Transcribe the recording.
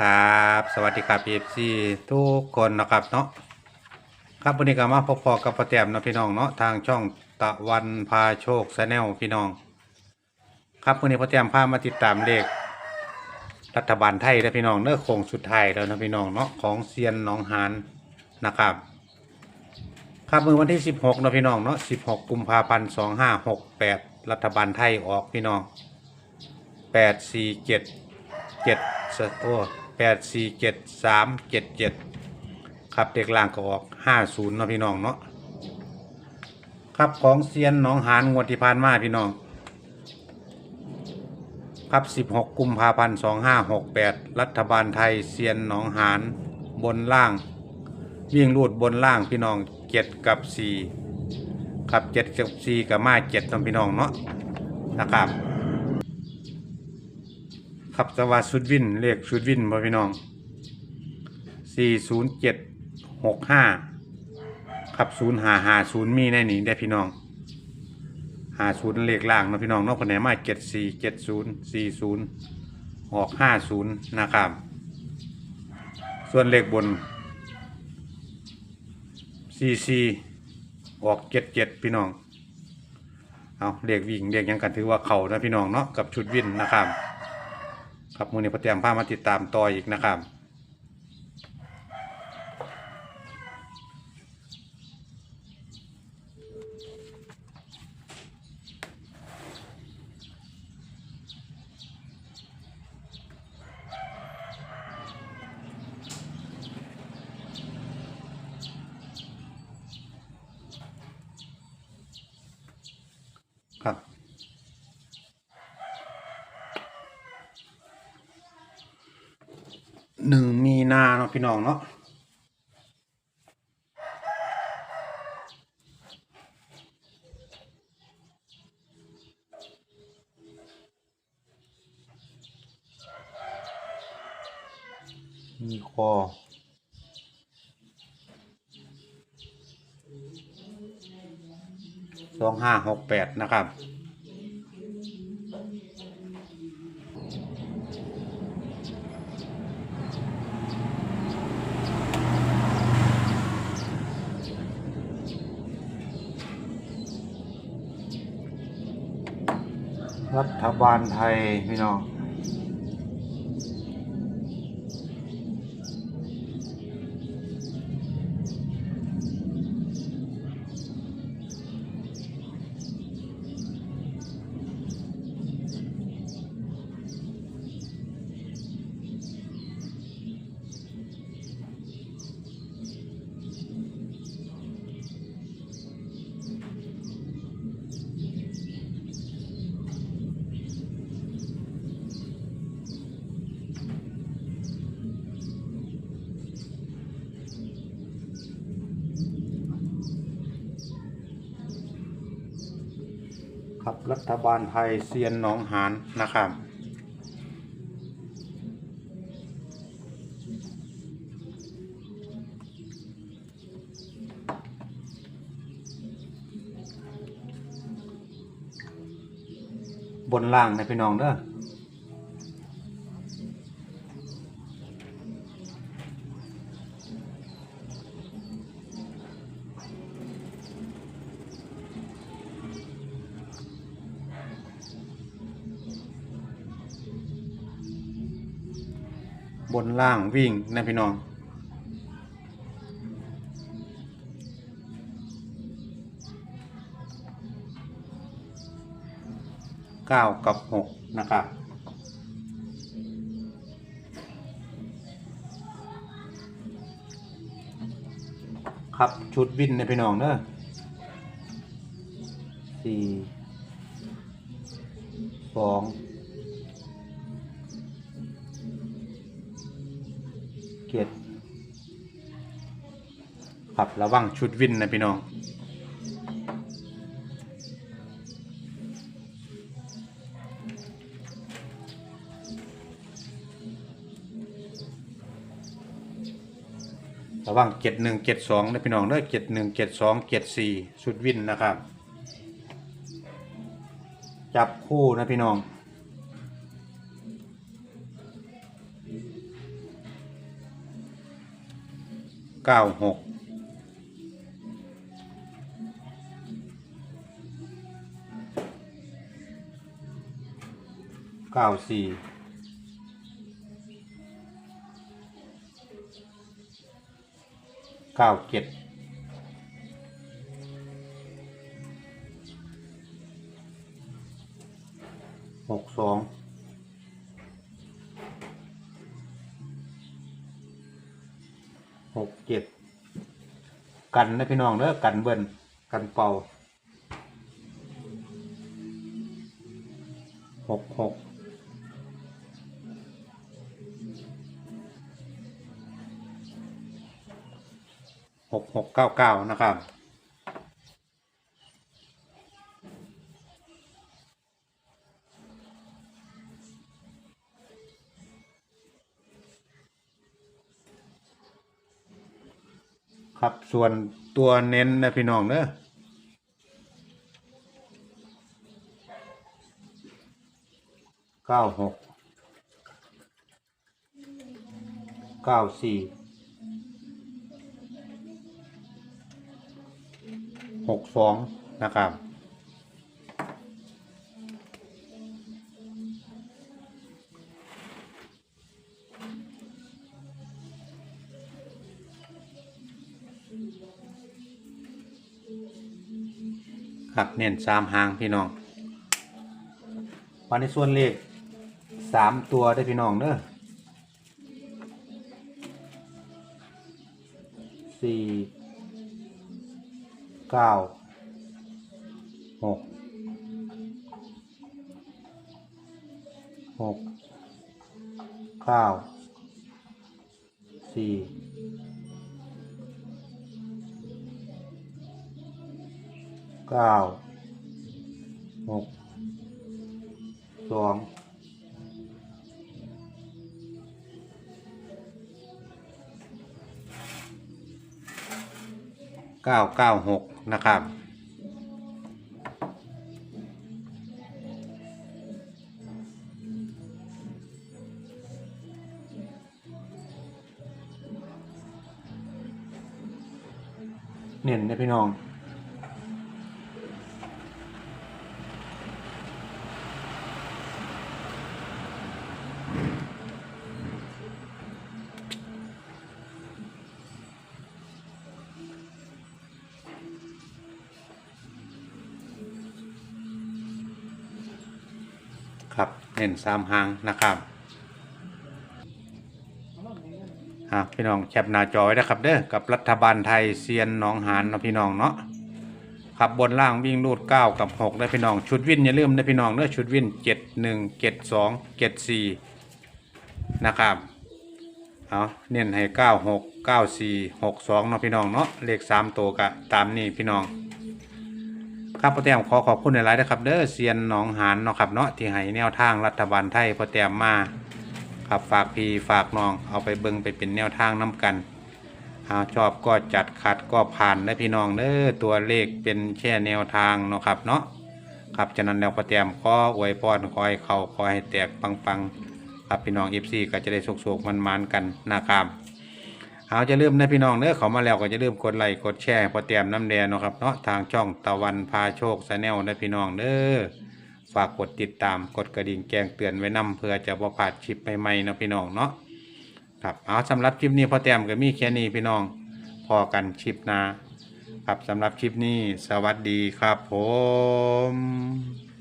ครับ สวัสดีครับเอฟซีทุกคนนะครับเนาะครับวันนี้ก็มาพบพอกับประแตมนะพี่น้องเนาะทางช่องตะวันพาโชคแนลพี่น้อง ครับวันนี้ประแตมพามาติดตามเลขรัฐบาลไทยนะพี่น้องเนื้อโคงสุดท้ายแล้วนะพี่น้องเนาะของเซียนหนองหานนะครับ ครับมือวันที่ 16นะพี่น้องเนาะ16 กุมภาพันธ์2568 รัฐบาลไทยออกพี่น้อง847เจ็ดสโอ้ ดสี่เจ็ดสามเจ็ดเจ็ดครับเด็กล่างก็ออกห้าศูนย์เนาะพี่น้องเนาะครับของเซียนหนองหานงวดที่ผ่านมาพี่น้อง ครับสิบหกกุมภาพันธ์สองห้าหกแปดรัฐบาลไทยเซียนหนองหานบนล่าง วิ่งรูดบนล่างพี่น้องเจ็ดกับสี่ครับเจ็ดกับสี่กับมาเจ็ดเนาะพี่น้องเนาะนะครับ ขับสวัสดิ์ชุดวินเลขชุดวินบ่พี่น้องสี่ศูนย์เจ็ดหกห้าครับศูนย์หาหาศูนย์มีแน่นี่ได้พี่น้องหาศูนย์เลขล่างนะพี่น้องนอกคะแนนมาเจ็ดสี่เจ็ดศูนย์สี่ศูนย์หกห้าศูนย์นะครับ ส่วนเลขบนสี่สี่ออกเจ็ดเจ็ดพี่น้องเอาเลขยกวิ่งเลขยังกันถือว่าเข่านะพี่น้องเนาะกับชุดวินนะครับ ครับมือนี้พอเตรียมผ้ามาติดตามต่ออีกนะครับครับ หนึ่งมีนาเนาะพี่น้องเนาะมีคอสองห้าหกแปดนะครับ รัฐบาลไทยพี่น้อง ค รัฐบาลไทยเซียนหนองหานนะครับ บนล่างนะพี่น้องเด้อ บนล่างวิ่งนะพี่น้องเก้ากับหกนะครับครับชุดวินนะพี่น้องเด้อสี่สอง กตขับระวังชุดวินนะพี่น้อง ระวังเกียรหนึ่งเกียรสองนะพี่น้องเด้อเกียรหนึ่งเกียรสองเกียรสี่ชุดวินนะครับ จับคู่นะพี่น้อง เก้าหกเก้าสี่เก้าเจ็ดหกสอง หกเจ็ดกันนะพี่น้องเด้อกันเบิ้นกันเป่าหกหกหกหกเก้าเก้านะครับ ครับส่วนตัวเน้นนะพี่น้องเนอะเก้าหกเก้าสี่หกสองนะครับ ครับเน้นสามหางพี่น้องวันในส่วนเลขสามตัวได้พี่น้องเด้อสี่เก้าหกหกเก้าสี่ เก้าหกสองเก้าเก้าหกนะครับเน้นนะพี่น้อง เน้นสามหางนะครับอะพี่น้องแคปหน้าจอไว้นะครับเด้อกับรัฐบาลไทยเซียนหนองหานนะพี่น้องเนาะขับบนล่างวิ่งรูดเก้ากับหกได้พี่น้องชุดวินอย่าลืมนะพี่น้องเด้อชุดวินเจ็ดหนึ่งเจ็ดสองเจ็ดสี่นะครับเอาเน้นให้เก้าหกเก้าสี่หกสองเนาะพี่น้องเนาะเลขสามตัวกะตามนี้พี่น้อง ครับพ่อแต้มขอขอบคุณหลายๆนะครับ เด้อเซียนหนองหานเนาะครับเนาะที่ให้แนวทางรัฐบาลไทยพ่อแต้มมาครับฝากพี่ฝากน้องเอาไปเบิ่งไปเป็นแนวทางน้กันเอาชอบก็จัดขัดก็ผ่านได้พี่น้องเด้อตัวเลขเป็นแค่แนวทางเนาะครับเนาะครับฉะนั้นแล้วพ่อแต้มขออวยพรขอให้เขาขอให้แตกปังๆครับพี่น้องเอฟซีก็จะได้สุกๆมันๆกันนะครับ เอาจะลืมนะพี่น้องเนื้อเขามาแล้วก็จะลืมกดไลค์กดแชร์พอเตรียมน้ำแดงเนาะครับเนาะทางช่องตะวันพาโชคชาแนลนะพี่น้องเด้อฝากกดติดตามกดกระดิ่งแจ้งเตือนไว้นํเพื่อจะบ่พลาดคลิปใหม่ๆนะพี่น้องเนาะครับเอาสำหรับคลิปนี้พอเตรียมก็มีแค่นี้พี่น้องพอกันคลิปน้าครับสำหรับคลิปนี้สวัสดีครับผม